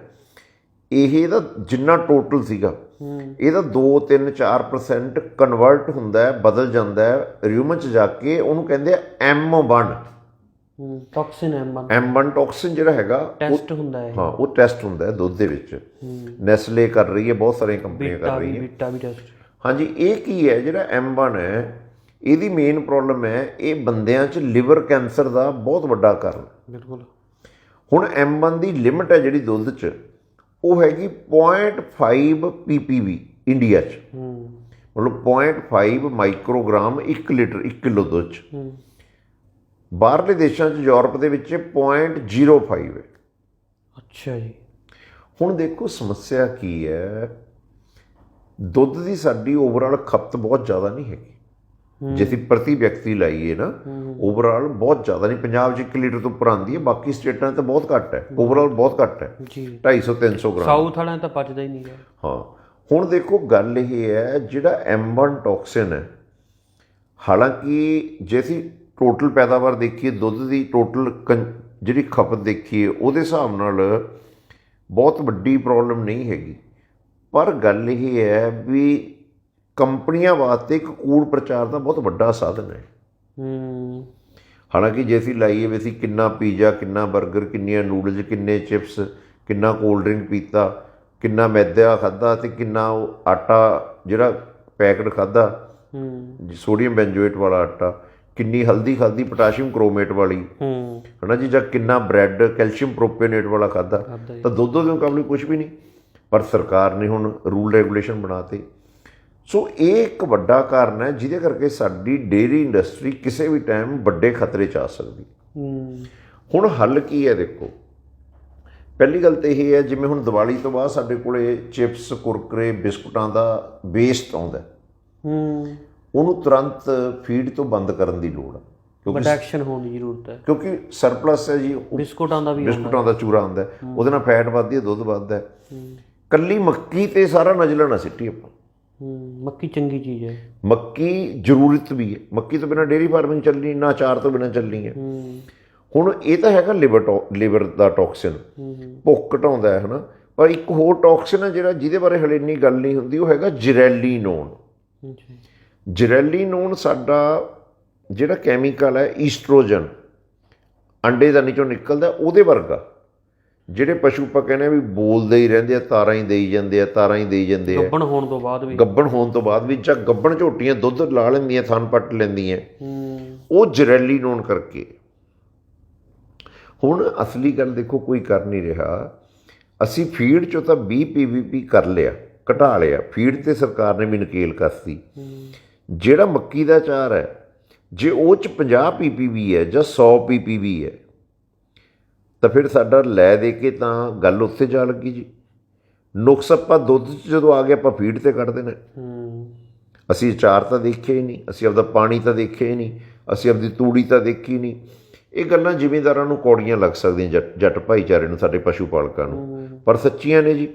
Speaker 1: ਇਹ ਦਾ ਜਿੰਨਾ ਟੋਟਲ ਸੀਗਾ
Speaker 2: ਹੂੰ
Speaker 1: ਇਹਦਾ 2 3 4% ਕਨਵਰਟ ਹੁੰਦਾ ਹੈ ਬਦਲ ਜਾਂਦਾ ਹੈ ਰਿਊਮਨ ਚ ਜਾ ਕੇ ਉਹਨੂੰ ਕਹਿੰਦੇ ਆ M1
Speaker 2: ਹੂੰ ਟੌਕਸਿਨ ਐਮ
Speaker 1: M1 ਟੌਕਸਿਨ ਜਿਹੜਾ ਹੈਗਾ
Speaker 2: ਟੈਸਟ ਹੁੰਦਾ ਹੈ
Speaker 1: ਹਾਂ ਉਹ ਟੈਸਟ ਹੁੰਦਾ ਹੈ ਦੁੱਧ ਦੇ ਵਿੱਚ। ਨੈਸਲੇ ਕਰ ਰਹੀ ਹੈ ਬਹੁਤ ਸਾਰੀਆਂ ਕੰਪਨੀਆਂ ਕਰ
Speaker 2: ਬੀਟਾ ਵੀ ਟੈਸਟ
Speaker 1: ਹਾਂਜੀ ਇਹ ਕੀ ਹੈ? ਜਿਹੜਾ M1 ਹੈ ਇਹਦੀ ਮੇਨ ਪ੍ਰੋਬਲਮ ਹੈ ਇਹ ਬੰਦਿਆਂ 'ਚ ਲਿਵਰ ਕੈਂਸਰ ਦਾ ਬਹੁਤ ਵੱਡਾ ਕਾਰਨ।
Speaker 2: ਬਿਲਕੁਲ।
Speaker 1: ਹੁਣ M1 ਦੀ ਲਿਮਟ ਹੈ ਜਿਹੜੀ ਦੁੱਧ 'ਚ ਉਹ ਹੈਗੀ 0.5 ppb ਇੰਡੀਆ 'ਚ। ਮਤਲਬ 0.5 ਮਾਈਕਰੋਗ੍ਰਾਮ 1 ਲੀਟਰ 1 ਕਿਲੋ ਦੁੱਧ 'ਚ। ਬਾਹਰਲੇ ਦੇਸ਼ਾਂ 'ਚ ਯੂਰਪ ਦੇ ਵਿੱਚ ਇਹ 0.05 ਹੈ।
Speaker 2: ਅੱਛਾ ਜੀ।
Speaker 1: ਹੁਣ ਦੇਖੋ ਸਮੱਸਿਆ ਕੀ ਹੈ। ਦੁੱਧ ਦੀ ਸਾਡੀ ਓਵਰਆਲ ਖਪਤ ਬਹੁਤ ਜ਼ਿਆਦਾ ਨਹੀਂ ਹੈਗੀ। ਜੇ ਅਸੀਂ ਪ੍ਰਤੀ ਵਿਅਕਤੀ ਲਾਈਏ ਨਾ ਓਵਰਆਲ ਬਹੁਤ ਜ਼ਿਆਦਾ ਨਹੀਂ ਪੰਜਾਬ 'ਚ 1 ਲੀਟਰ ਤੋਂ ਉੱਪਰ ਆਉਂਦੀ ਹੈ ਬਾਕੀ ਸਟੇਟਾਂ 'ਚ ਤਾਂ ਬਹੁਤ ਘੱਟ ਹੈ ਓਵਰਆਲ ਬਹੁਤ ਘੱਟ ਹੈ।
Speaker 2: ਜੀ।
Speaker 1: 250 300 ਗ੍ਰਾਮ।
Speaker 2: ਸਾਊਥ ਵਾਲਿਆਂ ਤਾਂ ਪਚਦਾ ਹੀ ਨਹੀਂਗਾ
Speaker 1: ਹਾਂ। ਹੁਣ ਦੇਖੋ ਗੱਲ ਇਹ ਹੈ ਜਿਹੜਾ M1 ਟੌਕਸਿਨ ਹੈ ਹਾਲਾਂਕਿ ਜੇ ਅਸੀਂ ਟੋਟਲ ਪੈਦਾਵਾਰ ਦੇਖੀਏ ਦੁੱਧ ਦੀ ਟੋਟਲ ਜਿਹੜੀ ਖਪਤ ਦੇਖੀਏ ਉਹਦੇ ਹਿਸਾਬ ਨਾਲ ਬਹੁਤ ਵੱਡੀ ਪ੍ਰੋਬਲਮ ਨਹੀਂ ਹੈਗੀ। ਪਰ ਗੱਲ ਇਹ ਹੈ ਵੀ ਕੰਪਨੀਆਂ ਵਾਸਤੇ ਇੱਕ ਕੂੜ ਪ੍ਰਚਾਰ ਦਾ ਬਹੁਤ ਵੱਡਾ ਸਾਧਨ ਹੈ।
Speaker 2: ਹੂੰ।
Speaker 1: ਹਾਲਾਂਕਿ ਜੇ ਅਸੀਂ ਲਾਈਏ ਵੀ ਅਸੀਂ ਕਿੰਨਾ ਪੀਜ਼ਾ ਕਿੰਨਾ 버ਗਰ ਕਿੰਨੀਆਂ ਨੂਡਲਸ ਕਿੰਨੇ ਚਿਪਸ ਕਿੰਨਾ ਕੋਲਡ ਡਰਿੰਕ ਪੀਤਾ ਕਿੰਨਾ ਮੈਦਾ ਖਾਦਾ ਤੇ ਕਿੰਨਾ ਉਹ ਆਟਾ ਜਿਹੜਾ ਪੈਕਡ ਖਾਦਾ
Speaker 2: ਹੂੰ।
Speaker 1: ਸੋਡੀਅਮ ਬੈਂਜੋਏਟ ਵਾਲਾ ਆਟਾ ਕਿੰਨੀ ਹਲਦੀ ਖਾਦੀ ਪੋਟਾਸ਼ੀਅਮ ਕ੍ਰੋਮੇਟ ਵਾਲੀ
Speaker 2: ਹੂੰ।
Speaker 1: ਹਨਾ ਜੀ ਜਾਂ ਕਿੰਨਾ ਬ੍ਰੈਡ ਕੈਲਸ਼ੀਅਮ ਪ੍ਰੋਪੀਓਨੇਟ ਵਾਲਾ ਖਾਦਾ। ਤਾਂ ਦੁੱਧ ਦੇ ਮੁਕਾਬਲੇ ਕੁਝ ਵੀ ਨਹੀਂ। ਪਰ ਸਰਕਾਰ ਨੇ ਹੁਣ ਰੂਲ ਰੈਗੂਲੇਸ਼ਨ ਬਣਾਤੇ ਸੋ ਇਹ ਇੱਕ ਵੱਡਾ ਕਾਰਨ ਹੈ ਜਿਹਦੇ ਕਰਕੇ ਸਾਡੀ ਡੇਅਰੀ ਇੰਡਸਟਰੀ ਕਿਸੇ ਵੀ ਟਾਈਮ ਵੱਡੇ ਖਤਰੇ 'ਚ ਆ ਸਕਦੀ ਹੁਣ ਹੱਲ ਕੀ ਹੈ ਦੇਖੋ। ਪਹਿਲੀ ਗੱਲ ਤੇ ਇਹ ਹੈ ਜਿਵੇਂ ਹੁਣ ਦੀਵਾਲੀ ਤੋਂ ਬਾਅਦ ਸਾਡੇ ਕੋਲੇ ਚਿਪਸ ਕੁਰਕਰੇ ਬਿਸਕੁਟਾਂ ਦਾ ਵੇਸਟ ਆਉਂਦਾ ਹੈ। ਉਹਨੂੰ ਤੁਰੰਤ ਫੀਡ ਤੋਂ ਬੰਦ ਕਰਨ ਦੀ ਲੋੜ ਹੈ ਕਿਉਂਕਿ
Speaker 2: ਬਟ ਐਕਸ਼ਨ ਹੋਣ ਦੀ ਜ਼ਰੂਰਤ ਹੈ।
Speaker 1: ਕਿਉਂਕਿ ਸਰਪਲਸ ਹੈ ਜੀ
Speaker 2: ਬਿਸਕੁਟਾਂ ਦਾ ਵੀ
Speaker 1: ਬਿਸਕੁਟਾਂ ਦਾ ਚੂਰਾ ਆਉਂਦਾ ਉਹਦੇ ਨਾਲ ਫੈਟ ਵੱਧਦੀ ਹੈ ਦੁੱਧ ਵੱਧਦਾ ਹੈ। ਕੱਲੀ ਮੱਕੀ ਤੇ ਸਾਰਾ ਨਜਲਾ ਨਾ ਸਿੱਟੀ ਆਪਾਂ।
Speaker 2: ਮੱਕੀ ਚੰਗੀ ਚੀਜ਼ ਹੈ।
Speaker 1: ਮੱਕੀ ਜ਼ਰੂਰਤ ਵੀ ਹੈ। ਮੱਕੀ ਤੋਂ ਬਿਨਾ ਡੇਰੀ ਫਾਰਮਿੰਗ ਚੱਲਣੀ ਨਾ ਚਾਰ ਤੋਂ ਬਿਨਾ ਚੱਲਣੀ ਹੈ। ਹੁਣ ਇਹ ਤਾਂ ਹੈਗਾ ਲਿਵਰ ਲਿਵਰ ਦਾ ਟੌਕਸਿਨ। ਭੁੱਖ ਘਟਾਉਂਦਾ ਹੈ ਹਨਾ? ਪਰ ਇੱਕ ਹੋਰ ਟੌਕਸਿਨ ਹੈ ਜਿਹੜਾ ਜਿਹਦੇ ਬਾਰੇ ਹਲੇ ਇੰਨੀ ਗੱਲ ਨਹੀਂ ਹੁੰਦੀ ਉਹ ਹੈਗਾ ਜਿਰੈਲੀਨੋਨ ਜਿਰੈਲੀਨੋਨ ਸਾਡਾ ਜਿਹੜਾ ਕੈਮੀਕਲ ਹੈ ਈਸਟ੍ਰੋਜਨ। ਅੰਡੇ ਦਾ ਨੀਚੋਂ ਨਿਕਲਦਾ ਉਹਦੇ ਵਰਗਾ। ਜਿਹੜੇ ਪਸ਼ੂ ਆਪਾਂ ਕਹਿੰਦੇ ਵੀ ਬੋਲਦੇ ਹੀ ਰਹਿੰਦੇ ਆ ਤਾਰਾਂ ਹੀ ਦੇਈ ਜਾਂਦੇ ਆ ਤਾਰਾਂ ਹੀ ਦੇਈ ਜਾਂਦੇ ਆ।
Speaker 2: ਗੱਬਣ ਹੋਣ ਤੋਂ ਬਾਅਦ ਵੀ।
Speaker 1: ਗੱਬਣ ਹੋਣ ਤੋਂ ਬਾਅਦ ਵੀ ਜਾਂ ਗੱਬਣ ਝੋਟੀਆਂ ਦੁੱਧ ਲਾ ਲੈਂਦੀਆਂ ਥਣ ਪੱਟ ਲੈਂਦੀਆਂ। ਉਹ ਜਿਰੈਲੀਨੋਨ ਕਰਕੇ। ਹੁਣ ਅਸਲੀ ਗੱਲ ਦੇਖੋ ਕੋਈ ਕਰ ਨਹੀਂ ਰਿਹਾ। ਅਸੀਂ ਫੀਡ ਚੋਂ ਤਾਂ 20 ਪੀਵੀਪੀ ਕਰ ਲਿਆ ਘਟਾ ਲਿਆ। ਫੀਡ ਤੇ ਸਰਕਾਰ ਨੇ ਵੀ ਨਕੇਲ ਕਰਤੀ। ਜਿਹੜਾ ਮੱਕੀ ਦਾ ਚਾਰ ਹੈ ਜੇ ਉਹ ਚ 50 ਪੀਪੀਵੀ ਹੈ ਜਾਂ 100 ਪੀਪੀਵੀ ਹੈ ਤਾਂ ਫਿਰ ਸਾਡਾ ਲੈ ਦੇ ਕੇ ਤਾਂ ਗੱਲ ਉੱਥੇ ਜਾ ਲੱਗੀ ਜੀ। ਨੁਕਸ ਆਪਾਂ ਦੁੱਧ ਚ ਜਦੋਂ ਆ ਗਿਆ ਆਪਾਂ ਫੀਡ ਤੇ ਕੱਢ ਦੇਣਾ।
Speaker 2: ਹੂੰ।
Speaker 1: ਅਸੀਂ ਅਚਾਰ ਤਾਂ ਦੇਖਿਆ ਹੀ ਨਹੀਂ ਅਸੀਂ ਆਪਦਾ ਪਾਣੀ ਤਾਂ ਦੇਖਿਆ ਹੀ ਨਹੀਂ ਅਸੀਂ ਆਪਦੀ ਤੂੜੀ ਤਾਂ ਦੇਖੀ ਨਹੀਂ। ਇਹ ਗੱਲਾਂ ਜ਼ਿਮੀਂਦਾਰਾਂ ਨੂੰ ਕੌੜੀਆਂ ਲੱਗ ਸਕਦੀਆਂ ਜੱਟ ਭਾਈਚਾਰੇ ਨੂੰ ਸਾਡੇ ਪਸ਼ੂ ਪਾਲਕਾਂ ਨੂੰ। ਪਰ ਸੱਚੀਆਂ ਨੇ ਜੀ।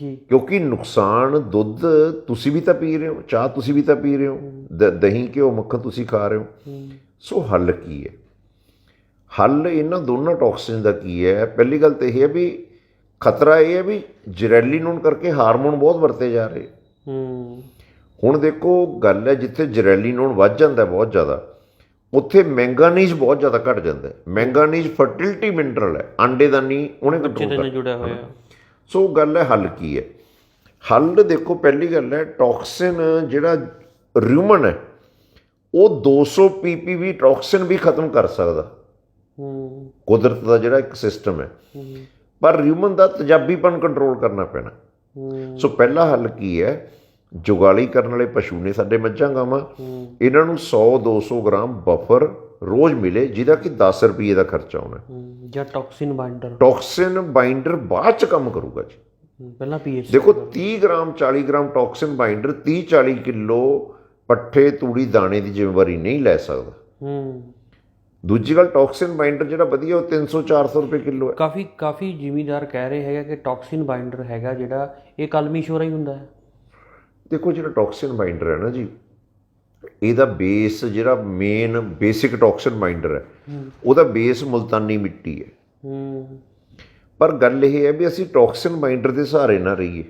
Speaker 2: ਜੀ।
Speaker 1: ਕਿਉਂਕਿ ਨੁਕਸਾਨ ਦੁੱਧ ਤੁਸੀਂ ਵੀ ਤਾਂ ਪੀ ਰਹੇ ਹੋ ਚਾਹ ਤੁਸੀਂ ਵੀ ਤਾਂ ਪੀ ਰਹੇ ਹੋ ਦਹੀਂ ਘਿਓ ਮੱਖਣ ਤੁਸੀਂ ਖਾ ਰਹੇ ਹੋ। ਸੋ ਹੱਲ ਕੀ ਹੈ? ਹੱਲ ਇਹਨਾਂ ਦੋਨਾਂ ਟੌਕਸਿਨ ਦਾ ਕੀ ਹੈ? ਪਹਿਲੀ ਗੱਲ ਤੇ ਇਹ ਹੈ ਵੀ ਖਤਰਾ ਇਹ ਹੈ ਵੀ ਜਰੈਲੀਨੋਨ ਕਰਕੇ ਹਾਰਮੋਨ ਬਹੁਤ ਵਰਤੇ ਜਾ ਰਹੇ।
Speaker 2: ਹੂੰ।
Speaker 1: ਹੁਣ ਦੇਖੋ ਗੱਲ ਹੈ ਜਿੱਥੇ ਜਰੈਲੀਨੋਨ ਵੱਧ ਜਾਂਦਾ ਬਹੁਤ ਜ਼ਿਆਦਾ ਉੱਥੇ ਮੈਂਗਾਨੀਜ਼ ਬਹੁਤ ਜ਼ਿਆਦਾ ਘਟ ਜਾਂਦਾ ਹੈ। ਮੈਂਗਾਨੀਜ਼ ਫਰਟੀਲਿਟੀ ਮਿਨਰਲ ਹੈ ਆਂਡੇ ਦਾ ਨਹੀਂ ਉਹਨੇ ਕੰਟਰੋਲ
Speaker 2: ਜੁੜਿਆ ਹੋਇਆ।
Speaker 1: ਸੋ ਗੱਲ ਹੈ ਹੱਲ ਕੀ ਹੈ? ਹੱਲ ਦੇਖੋ ਪਹਿਲੀ ਗੱਲ ਹੈ ਟੌਕਸਿਨ ਜਿਹੜਾ ਰਿਊਮਨ ਹੈ ਉਹ 200 ਪੀਪੀਵੀ ਟੌਕਸਿਨ ਵੀ ਖਤਮ ਕਰ ਸਕਦਾ।
Speaker 2: ਹੂੰ।
Speaker 1: ਕੁਦਰਤ ਦਾ ਜਿਹੜਾ ਇੱਕ ਸਿਸਟਮ ਹੈ। ਪਰ ਰਿਊਮਨ ਦਾ ਤਜਾਬੀਪਨ ਕੰਟਰੋਲ ਕਰਨਾ ਪੈਣਾ। ਸੋ ਪਹਿਲਾ ਹੱਲ ਕੀ ਹੈ? ਜੁਗਾਲੀ ਕਰਨ ਵਾਲੇ ਪਸ਼ੂ ਨੇ ਸਾਡੇ ਮੱਝਾਂ ਗਾਵਾਂ। ਇਹਨਾਂ ਨੂੰ 100 200 ਗ੍ਰਾਮ ਬਫਰ ਰੋਜ਼ ਮਿਲੇ ਜਿਹਦਾ ਕਿ 10 ਰੁਪਏ ਦਾ ਖਰਚਾ ਆਉਣਾ।
Speaker 2: ਹੂੰ, ਜਾਂ ਟੌਕਸਿਨ ਬਾਈਂਡਰ
Speaker 1: ਟੌਕਸਿਨ ਬਾਈਂਡਰ ਬਾਅਦ ਚ ਕੰਮ ਕਰੂਗਾ ਜੀ।
Speaker 2: ਪਹਿਲਾਂ ਪੀਐਚ
Speaker 1: ਦੇਖੋ 30 gram 40 gram toxin binder 30 40 kilo ਪੱਠੇ ਤੂੜੀ ਦਾਣੇ ਦੀ ਜ਼ਿੰਮੇਵਾਰੀ ਨਹੀਂ ਲੈ ਸਕਦਾ।
Speaker 2: ਹੂੰ।
Speaker 1: ਦੂਜੀ ਗੱਲ ਟੌਕਸਿਨ ਬਾਈਂਡਰ ਜਿਹੜਾ ਵਧੀਆ ਉਹ 300 400 ਰੁਪਏ ਕਿਲੋ ਹੈ।
Speaker 2: ਕਾਫੀ ਕਾਫੀ ਜ਼ਿਮੀਦਾਰ ਕਹਿ ਰਹੇ ਹੈਗਾ ਕਿ ਟੌਕਸਿਨ ਬਾਈਂਡਰ ਹੈਗਾ ਜਿਹੜਾ ਇਹ ਕਲਮੀ ਸ਼ੋਰਾ ਹੀ ਹੁੰਦਾ ਹੈ।
Speaker 1: ਦੇਖੋ ਜਿਹੜਾ ਟੌਕਸਿਨ ਬਾਈਂਡਰ ਹੈ ਨਾ ਜੀ ਇਹਦਾ ਬੇਸ ਜਿਹੜਾ ਮੇਨ ਬੇਸਿਕ ਟੌਕਸਿਨ ਬਾਈਂਡਰ ਹੈ ਉਹਦਾ ਬੇਸ ਮੁਲਤਾਨੀ ਮਿੱਟੀ ਹੈ।
Speaker 2: ਹੂੰ।
Speaker 1: ਪਰ ਗੱਲ ਇਹ ਹੈ ਵੀ ਅਸੀਂ ਟੌਕਸਿਨ ਬਾਈਂਡਰ ਦੇ ਸਹਾਰੇ ਨਾ ਰਹੀਏ।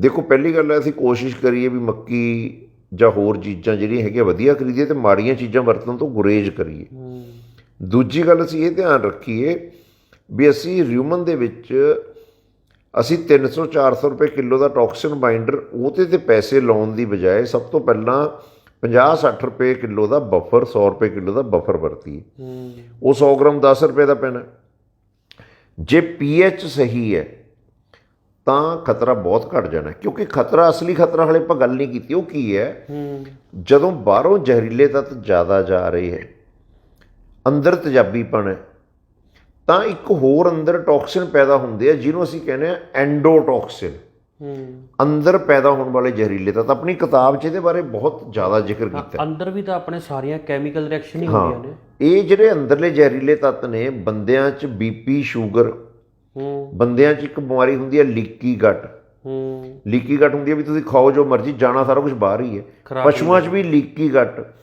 Speaker 1: ਦੇਖੋ ਪਹਿਲੀ ਗੱਲ ਹੈ ਅਸੀਂ ਕੋਸ਼ਿਸ਼ ਕਰੀਏ ਵੀ ਮੱਕੀ ਜਾਂ ਹੋਰ ਚੀਜ਼ਾਂ ਜਿਹੜੀਆਂ ਹੈਗੀਆਂ ਵਧੀਆ ਖਰੀਦੀਏ ਤੇ ਮਾੜੀਆਂ ਚੀਜ਼ਾਂ ਵਰਤਣ ਤੋਂ ਗੁਰੇਜ਼ ਕਰੀਏ। ਦੂਜੀ ਗੱਲ ਅਸੀਂ ਇਹ ਧਿਆਨ ਰੱਖੀਏ ਵੀ ਅਸੀਂ ਰਿਊਮਨ ਦੇ ਵਿੱਚ ਅਸੀਂ 300 400 ਰੁਪਏ ਕਿਲੋ ਦਾ ਟੌਕਸਿਨ ਬਾਈਂਡਰ ਉਹਦੇ ਤੇ ਪੈਸੇ ਲਾਉਣ ਦੀ ਬਜਾਏ ਸਭ ਤੋਂ ਪਹਿਲਾਂ 50 60 ਰੁਪਏ ਕਿਲੋ ਦਾ ਬਫਰ 100 ਰੁਪਏ ਕਿਲੋ ਦਾ ਬਫਰ ਵਰਤੀਏ।
Speaker 2: ਹੂੰ।
Speaker 1: ਉਹ 100 ਗ੍ਰਾਮ 10 ਰੁਪਏ ਦਾ ਪੈਣਾ। ਜੇ ਪੀਐਚ ਸਹੀ ਹੈ ਤਾਂ ਖਤਰਾ ਬਹੁਤ ਘਟ ਜਾਣਾ। ਕਿਉਂਕਿ ਖਤਰਾ ਅਸਲੀ ਖਤਰਾ ਹਲੇ ਆਪਾਂ ਗੱਲ ਨਹੀਂ ਕੀਤੀ ਉਹ ਕੀ ਹੈ? ਜਦੋਂ ਬਾਹਰੋਂ ਜ਼ਹਿਰੀਲੇ ਤੱਤ ਜ਼ਿਆਦਾ ਜਾ ਰਹੇ ਹੈ ਅੰਦਰ ਤੇਜ਼ਾਬੀਪਣ ਹੈ ਤਾਂ ਇੱਕ ਹੋਰ ਅੰਦਰ ਟੌਕਸਿਨ ਪੈਦਾ ਹੁੰਦੇ ਆ ਜਿਹਨੂੰ ਅਸੀਂ ਕਹਿੰਦੇ ਆ ਐਂਡੋਟੌਕਸਿਨ। ਅੰਦਰ ਪੈਦਾ ਹੋਣ ਵਾਲੇ ਜ਼ਹਿਰੀਲੇ ਤੱਤ ਆਪਣੀ ਕਿਤਾਬ 'ਚ ਇਹਦੇ ਬਾਰੇ ਬਹੁਤ ਜ਼ਿਆਦਾ ਜ਼ਿਕਰ ਕੀਤਾ
Speaker 2: ਅੰਦਰ ਵੀ ਤਾਂ ਆਪਣੇ ਸਾਰੀਆਂ ਕੈਮੀਕਲ ਰਿਐਕਸ਼ਨ ਹੀ ਹੁੰਦੀਆਂ ਨੇ।
Speaker 1: ਇਹ ਜਿਹੜੇ ਅੰਦਰਲੇ ਜ਼ਹਿਰੀਲੇ ਤੱਤ ਨੇ ਬੰਦਿਆਂ 'ਚ ਬੀਪੀ ਸ਼ੂਗਰ ਬੰਦਿਆਂ 'ਚ ਇੱਕ ਬਿਮਾਰੀ ਹੁੰਦੀ ਹੈ ਲੀਕੀ ਗਟ।
Speaker 2: ਹੂੰ।
Speaker 1: ਲੀਕੀ ਗਟ ਹੁੰਦੀ ਹੈ ਵੀ ਤੁਸੀਂ ਖਾਓ ਜੋ ਮਰਜ਼ੀ ਜਾਣਾ ਸਾਰਾ ਕੁਝ ਬਾਹਰ ਹੀ ਹੈ। ਪਸ਼ੂਆਂ 'ਚ ਵੀ ਲੀਕੀ ਗਟ।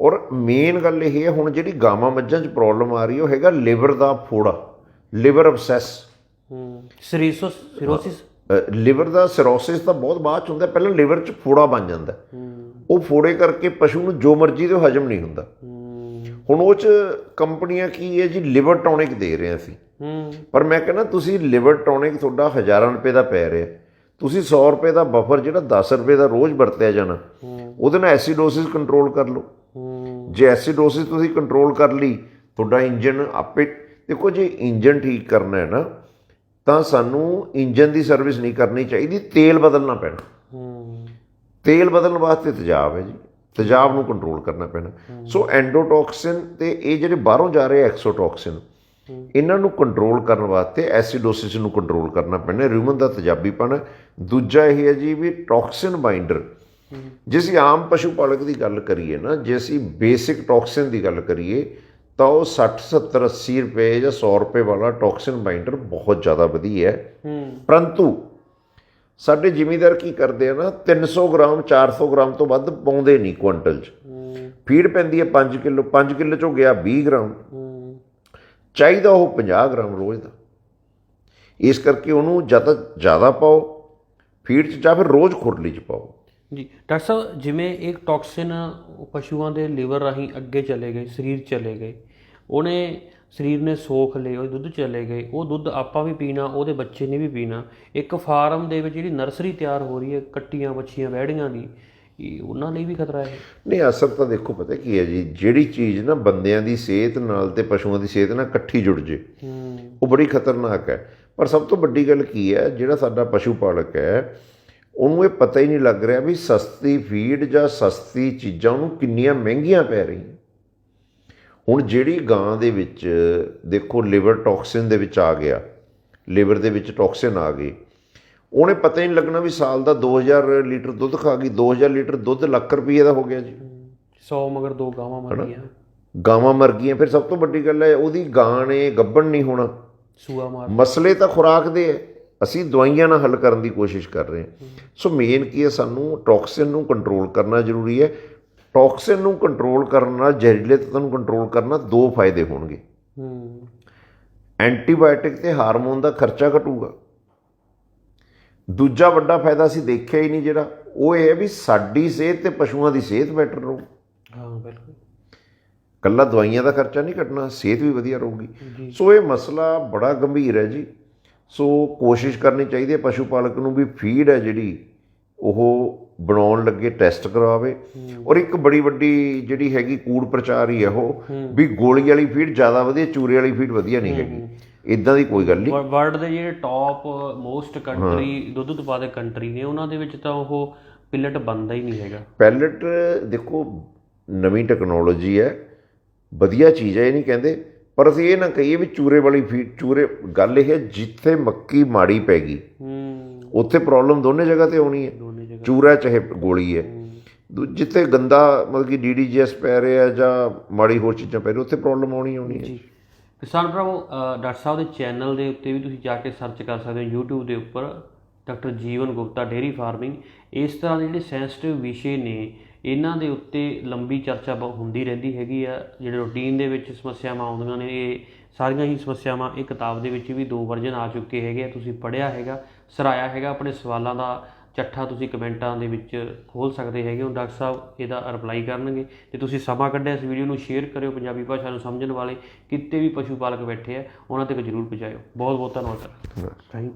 Speaker 1: ਔਰ ਮੇਨ ਗੱਲ ਇਹ ਹੈ ਹੁਣ ਜਿਹੜੀ ਗਾਵਾਂ ਮੱਝਾਂ 'ਚ ਪ੍ਰੋਬਲਮ ਆ ਰਹੀ ਹੈ ਉਹ ਹੈਗਾ ਲਿਵਰ ਦਾ ਫੋੜਾ। ਲਿਵਰ ਅਬਸੈਸ
Speaker 2: ਹੂੰ। Cirrhosis cirrhosis?
Speaker 1: ਲਿਵਰ ਦਾ ਸਿਰੋਸਿਸ ਤਾਂ ਬਹੁਤ ਬਾਅਦ 'ਚ ਹੁੰਦਾ ਪਹਿਲਾਂ ਲਿਵਰ 'ਚ ਫੋੜਾ ਬਣ ਜਾਂਦਾ।
Speaker 2: ਹੂੰ।
Speaker 1: ਉਹ ਫੋੜੇ ਕਰਕੇ ਪਸ਼ੂ ਨੂੰ ਜੋ ਮਰਜ਼ੀ ਦੇ ਹਜਮ ਨਹੀਂ ਹੁੰਦਾ। ਹੁਣ ਉਹ 'ਚ ਕੰਪਨੀਆਂ ਕੀ ਹੈ ਜੀ? ਲਿਵਰ ਟੌਨਿਕ ਦੇ ਰਹੇ ਸੀ
Speaker 2: ਹੂੰ।
Speaker 1: ਪਰ ਮੈਂ ਕਹਿੰਦਾ ਤੁਸੀਂ ਲਿਵਰ ਟੌਨਿਕ ਤੁਹਾਡਾ ਹਜ਼ਾਰਾਂ ਰੁਪਏ ਦਾ ਪੈ ਰਿਹਾ। ਤੁਸੀਂ 100 ਰੁਪਏ ਦਾ ਬਫਰ ਜਿਹੜਾ 10 ਰੁਪਏ ਦਾ ਰੋਜ਼ ਵਰਤਿਆ ਜਾਣਾ ਉਹਦੇ ਨਾਲ ਐਸੀਡੋਸਿਸ ਕੰਟਰੋਲ ਕਰ ਲਓ। ਜੇ ਐਸੀਡੋਸਿਸ ਤੁਸੀਂ ਕੰਟਰੋਲ ਕਰ ਲਈ ਤੁਹਾਡਾ ਇੰਜਨ ਆਪੇ ਦੇਖੋ ਜੇ ਇੰਜਨ ਠੀਕ ਕਰਨਾ ਹੈ ਨਾ ਤਾਂ ਸਾਨੂੰ ਇੰਜਨ ਦੀ ਸਰਵਿਸ ਨਹੀਂ ਕਰਨੀ ਚਾਹੀਦੀ ਤੇਲ ਬਦਲਣਾ ਪੈਣਾ। ਤੇਲ ਬਦਲਣ ਵਾਸਤੇ ਤੇਜ਼ਾਬ ਹੈ ਜੀ। ਤੇਜ਼ਾਬ ਨੂੰ ਕੰਟਰੋਲ ਕਰਨਾ ਪੈਣਾ। ਸੋ ਐਂਡੋਟੌਕਸਿਨ ਤੇ ਇਹ ਜਿਹੜੇ ਬਾਹਰੋਂ ਜਾ ਰਹੇ ਐਕਸੋਟੌਕਸਿਨ ਇਹਨਾਂ ਨੂੰ ਕੰਟਰੋਲ ਕਰਨ ਵਾਸਤੇ ਐਸਿਡੋਸਿਸ ਨੂੰ ਕੰਟਰੋਲ ਕਰਨਾ ਪੈਣਾ। ਰਿਊਮਨ ਦਾ ਤੇਜ਼ਾਬੀਪਣ। ਦੂਜਾ ਇਹ ਹੈ ਜੀ ਵੀ ਟੌਕਸਿਨ ਬਾਈਂਡਰ ਜੇ ਅਸੀਂ ਆਮ ਪਸ਼ੂ ਪਾਲਕ ਦੀ ਗੱਲ ਕਰੀਏ ਨਾ ਜੇ ਅਸੀਂ ਬੇਸਿਕ ਟੌਕਸਿਨ ਦੀ ਗੱਲ ਕਰੀਏ ਤਾਂ ਉਹ 60 70 80 ਰੁਪਏ ਜਾਂ 100 ਰੁਪਏ ਵਾਲਾ ਟੌਕਸਿਨ ਬਾਈਂਡਰ ਬਹੁਤ ਜ਼ਿਆਦਾ ਵਧੀਆ ਹੂੰ। ਪਰੰਤੂ ਸਾਡੇ ਜ਼ਿਮੀਂਦਾਰ ਕੀ ਕਰਦੇ ਆ ਨਾ 300 ਗ੍ਰਾਮ 400 ਗ੍ਰਾਮ ਤੋਂ ਵੱਧ ਪਾਉਂਦੇ ਨਹੀਂ ਕੁਇੰਟਲ 'ਚ। ਫੀਡ ਪੈਂਦੀ ਹੈ 5 ਕਿਲੋ 5 ਕਿਲੋ ਚੋਂ ਗਿਆ 20 ਗ੍ਰਾਮ। ਚਾਹੀਦਾ ਉਹ 50 ਗ੍ਰਾਮ ਰੋਜ਼ ਦਾ। ਇਸ ਕਰਕੇ ਉਹਨੂੰ ਜ਼ਿਆਦਾ ਜ਼ਿਆਦਾ ਪਾਓ, ਫੀਡ 'ਚ ਜਾਂ ਫਿਰ ਰੋਜ਼ ਖੁਰਲੀ 'ਚ ਪਾਓ।
Speaker 2: ਜੀ, ਡਾਕਟਰ ਸਾਹਿਬ, ਜਿਵੇਂ ਇੱਕ ਟੌਕਸਿਨ ਪਸ਼ੂਆਂ ਦੇ ਲੀਵਰ ਰਾਹੀਂ ਅੱਗੇ ਚਲੇ ਗਏ, ਸਰੀਰ ਚਲੇ ਗਏ, ਉਹਨੇ ਸਰੀਰ ਨੇ ਸੋਖ ਲਏ ਉਹ ਦੁੱਧ ਚਲੇ ਗਏ ਉਹ ਦੁੱਧ ਆਪਾਂ ਵੀ ਪੀਣਾ ਉਹਦੇ ਬੱਚੇ ਨੇ ਵੀ ਪੀਣਾ। ਇੱਕ ਫਾਰਮ ਦੇ ਵਿੱਚ ਜਿਹੜੀ ਨਰਸਰੀ ਤਿਆਰ ਹੋ ਰਹੀ ਹੈ ਕੱਟੀਆਂ ਬੱਚੀਆਂ ਵਹਿੜੀਆਂ ਦੀ ਇਹ ਉਹਨਾਂ ਲਈ ਵੀ ਖਤਰਾ ਹੈ?
Speaker 1: ਨਹੀਂ ਅਸਰ ਤਾਂ ਦੇਖੋ ਪਤਾ ਕੀ ਹੈ ਜੀ ਜਿਹੜੀ ਚੀਜ਼ ਨਾ ਬੰਦਿਆਂ ਦੀ ਸਿਹਤ ਨਾਲ ਤੇ ਪਸ਼ੂਆਂ ਦੀ ਸਿਹਤ ਨਾਲ ਇਕੱਠੀ ਜੁੜ ਜੇ ਉਹ ਬੜੀ ਖਤਰਨਾਕ ਹੈ। ਪਰ ਸਭ ਤੋਂ ਵੱਡੀ ਗੱਲ ਕੀ ਹੈ ਜਿਹੜਾ ਸਾਡਾ ਪਸ਼ੂ ਪਾਲਕ ਹੈ ਉਹਨੂੰ ਇਹ ਪਤਾ ਹੀ ਨਹੀਂ ਲੱਗ ਰਿਹਾ ਵੀ ਸਸਤੀ ਫੀਡ ਜਾਂ ਸਸਤੀ ਚੀਜ਼ਾਂ ਉਹਨੂੰ ਕਿੰਨੀਆਂ ਮਹਿੰਗੀਆਂ ਪੈ ਰਹੀਆਂ। ਹੁਣ ਜਿਹੜੀ ਗਾਂ ਦੇ ਵਿੱਚ ਦੇਖੋ ਲਿਵਰ ਟੌਕਸਿਨ ਦੇ ਵਿੱਚ ਆ ਗਿਆ ਲਿਵਰ ਦੇ ਵਿੱਚ ਟੌਕਸਿਨ ਆ ਗਈ। ਉਹਨੇ ਪਤਾ ਹੀ ਨਹੀਂ ਲੱਗਣਾ ਵੀ ਸਾਲ ਦਾ 2000 ਲੀਟਰ ਦੁੱਧ ਖਾ ਗਈ 2000 ਲੀਟਰ ਦੁੱਧ ਲੱਖ ਰੁਪਏ ਦਾ ਹੋ ਗਿਆ ਜੀ।
Speaker 2: 100 ਮਗਰ ਦੋ ਗਾਵਾਂ ਮਰ ਗਈਆਂ।
Speaker 1: ਗਾਵਾਂ ਮਰ ਗਈਆਂ ਫਿਰ ਸਭ ਤੋਂ ਵੱਡੀ ਗੱਲ ਹੈ ਉਹਦੀ ਗਾਂ ਨੇ ਗੱਭਣ ਨਹੀਂ ਹੋਣਾ।
Speaker 2: ਸੂਆ ਮਾਰ
Speaker 1: ਮਸਲੇ ਤਾਂ ਖੁਰਾਕ ਦੇ ਹੈ। ਅਸੀਂ ਦਵਾਈਆਂ ਨਾਲ ਹੱਲ ਕਰਨ ਦੀ ਕੋਸ਼ਿਸ਼ ਕਰ ਰਹੇ ਹਾਂ। ਸੋ ਮੇਨ ਕੀ ਹੈ ਸਾਨੂੰ ਟੌਕਸਿਨ ਨੂੰ ਕੰਟਰੋਲ ਕਰਨਾ ਜ਼ਰੂਰੀ ਹੈ। ਟੌਕਸਿਨ ਨੂੰ ਕੰਟਰੋਲ ਕਰਨ ਨਾਲ ਜ਼ਹਿਰੀਲੇ ਤੱਤਾਂ ਨੂੰ ਕੰਟਰੋਲ ਕਰਨਾ ਦੋ ਫਾਇਦੇ ਹੋਣਗੇ।
Speaker 2: ਹੂੰ।
Speaker 1: ਐਂਟੀਬਾਇਓਟਿਕ ਤੇ ਹਾਰਮੋਨ ਦਾ ਖਰਚਾ ਘਟੂਗਾ। ਦੂਜਾ ਵੱਡਾ ਫਾਇਦਾ ਅਸੀਂ ਦੇਖਿਆ ਹੀ ਨਹੀਂ ਜਿਹੜਾ ਉਹ ਇਹ ਹੈ ਵੀ ਸਾਡੀ ਸਿਹਤ ਤੇ ਪਸ਼ੂਆਂ ਦੀ ਸਿਹਤ ਬੈਟਰ ਰਹੂ।
Speaker 2: ਹਾਂ ਬਿਲਕੁਲ।
Speaker 1: ਕੱਲਾ ਦਵਾਈਆਂ ਦਾ ਖਰਚਾ ਨਹੀਂ ਘਟਣਾ ਸਿਹਤ ਵੀ ਵਧੀਆ ਰਹੂਗੀ। ਸੋ ਇਹ ਮਸਲਾ ਬੜਾ ਗੰਭੀਰ ਹੈ ਜੀ। ਸੋ ਕੋਸ਼ਿਸ਼ ਕਰਨੀ ਚਾਹੀਦੀ ਹੈ ਪਸ਼ੂ ਪਾਲਕ ਨੂੰ ਵੀ ਫੀਡ ਹੈ ਜਿਹੜੀ ਉਹ ਬਣਾਉਣ ਲੱਗੇ ਟੈਸਟ ਕਰਵਾਵੇ ਔਰ ਇੱਕ ਬੜੀ ਵੱਡੀ ਜਿਹੜੀ ਹੈਗੀ ਕੂੜ ਪ੍ਰਚਾਰ ਹੀ ਹੈ ਉਹ ਵੀ ਗੋਲੀ ਵਾਲੀ ਫੀਡ ਜ਼ਿਆਦਾ ਵਧੀਆ ਚੂਰੇ ਵਾਲੀ ਫੀਡ ਵਧੀਆ ਨਹੀਂ ਹੈਗੀ। ਇਦਾਂ ਦੀ ਕੋਈ ਗੱਲ ਨਹੀਂ।
Speaker 2: ਵਰਲਡ ਦੇ ਜਿਹੜੇ ਟੌਪ ਮੋਸਟ ਕੰਟਰੀ ਦੁੱਧ ਉਤਪਾਦਕ ਕੰਟਰੀ ਨੇ ਉਹਨਾਂ ਦੇ ਵਿੱਚ ਤਾਂ ਉਹ ਪਿਲਟ ਬੰਦਾ ਹੀ ਨਹੀਂ ਹੈਗਾ।
Speaker 1: ਪੈਲਟ ਦੇਖੋ ਨਵੀਂ ਟੈਕਨੋਲੋਜੀ ਹੈ। ਵਧੀਆ ਚੀਜ਼ ਹੈ ਇਹ ਨਹੀਂ ਕਹਿੰਦੇ। ਪਰ ਅਸੀਂ ਇਹ ਨਾ ਕਹੀਏ ਵੀ ਚੂਰੇ ਵਾਲੀ ਫੀਡ ਚੂਰੇ ਗੱਲ ਇਹ ਹੈ ਜਿੱਥੇ ਮੱਕੀ ਮਾੜੀ ਪੈ ਗਈ
Speaker 2: ਹੂੰ।
Speaker 1: ਉੱਥੇ ਪ੍ਰੋਬਲਮ ਦੋਨੇ ਜਗ੍ਹਾ ਤੇ ਆਉਣੀ ਹੈ। ਚੂਰਾ ਚਾਹੇ ਗੋਲੀ ਹੈ। ਜਿੱਥੇ ਗੰਦਾ ਮਤਲਬ ਕਿ ਡੀਡੀਜੀਐਸ ਪੈ ਰਿਹਾ ਜਾਂ ਮਾੜੀ ਹੋਰ ਚੀਜ਼ਾਂ ਪੈ ਰਹੀਆਂ, ਉੱਥੇ ਪ੍ਰੋਬਲਮ ਆਉਣੀ ਆਉਣੀ ਹੈ।
Speaker 2: ਜੀ। ਕਿਸਾਨ ਭਰਾਵੋ ਡਾਕਟਰ ਸਾਹਿਬ ਦੇ ਚੈਨਲ ਦੇ ਉੱਤੇ ਵੀ ਤੁਸੀਂ ਜਾ ਕੇ ਸਰਚ ਕਰ ਸਕਦੇ ਹੋ, YouTube ਦੇ ਉੱਪਰ, doctor Jeevan Gupta dairy farming. ਇਸ ਤਰ੍ਹਾਂ ਦੇ ਜਿਹੜੇ ਸੈਂਸਿਟਿਵ ਵਿਸ਼ੇ ਨੇ, ਇਹਨਾਂ ਦੇ ਉੱਤੇ ਲੰਬੀ ਚਰਚਾ ਬਹੁਤ ਹੁੰਦੀ ਰਹਿੰਦੀ ਹੈਗੀ ਆ। ਜਿਹੜੇ ਰੂਟੀਨ ਦੇ ਵਿੱਚ ਸਮੱਸਿਆਵਾਂ ਆਉਂਦੀਆਂ ਨੇ, ਇਹ ਸਾਰੀਆਂ ਹੀ ਸਮੱਸਿਆਵਾਂ ਇਹ ਕਿਤਾਬ ਦੇ ਵਿੱਚ ਵੀ ਦੋ ਵਰਜਨ ਆ ਚੁੱਕੇ ਹੈਗੇ ਆ। ਤੁਸੀਂ ਪੜ੍ਹਿਆ ਹੈਗਾ, ਸਰਾਇਆ ਹੈਗਾ, ਆਪਣੇ ਸਵਾਲਾਂ ਦਾ ਚੱਠਾ ਤੁਸੀਂ ਕਮੈਂਟਾਂ ਦੇ ਵਿੱਚ ਖੋਲ ਸਕਦੇ ਹੈਗੇ ਹੋ ਡਾਕਟਰ ਸਾਹਿਬ ਇਹਦਾ ਰਿਪਲਾਈ ਕਰਨਗੇ। ਤੇ ਤੁਸੀਂ ਸਮਾਂ ਕੱਢਿਆ ਇਸ ਵੀਡੀਓ ਨੂੰ ਸ਼ੇਅਰ ਕਰਿਓ ਪੰਜਾਬੀ ਭਾਸ਼ਾ ਨੂੰ ਸਮਝਣ ਵਾਲੇ ਕਿਤੇ ਵੀ ਪਸ਼ੂ ਪਾਲਕ ਬੈਠੇ ਆ ਉਹਨਾਂ ਤੱਕ ਜਰੂਰ ਪਹੁੰਚਾਇਓ। ਬਹੁਤ ਬਹੁਤ ਧੰਨਵਾਦ। ਥੈਂਕ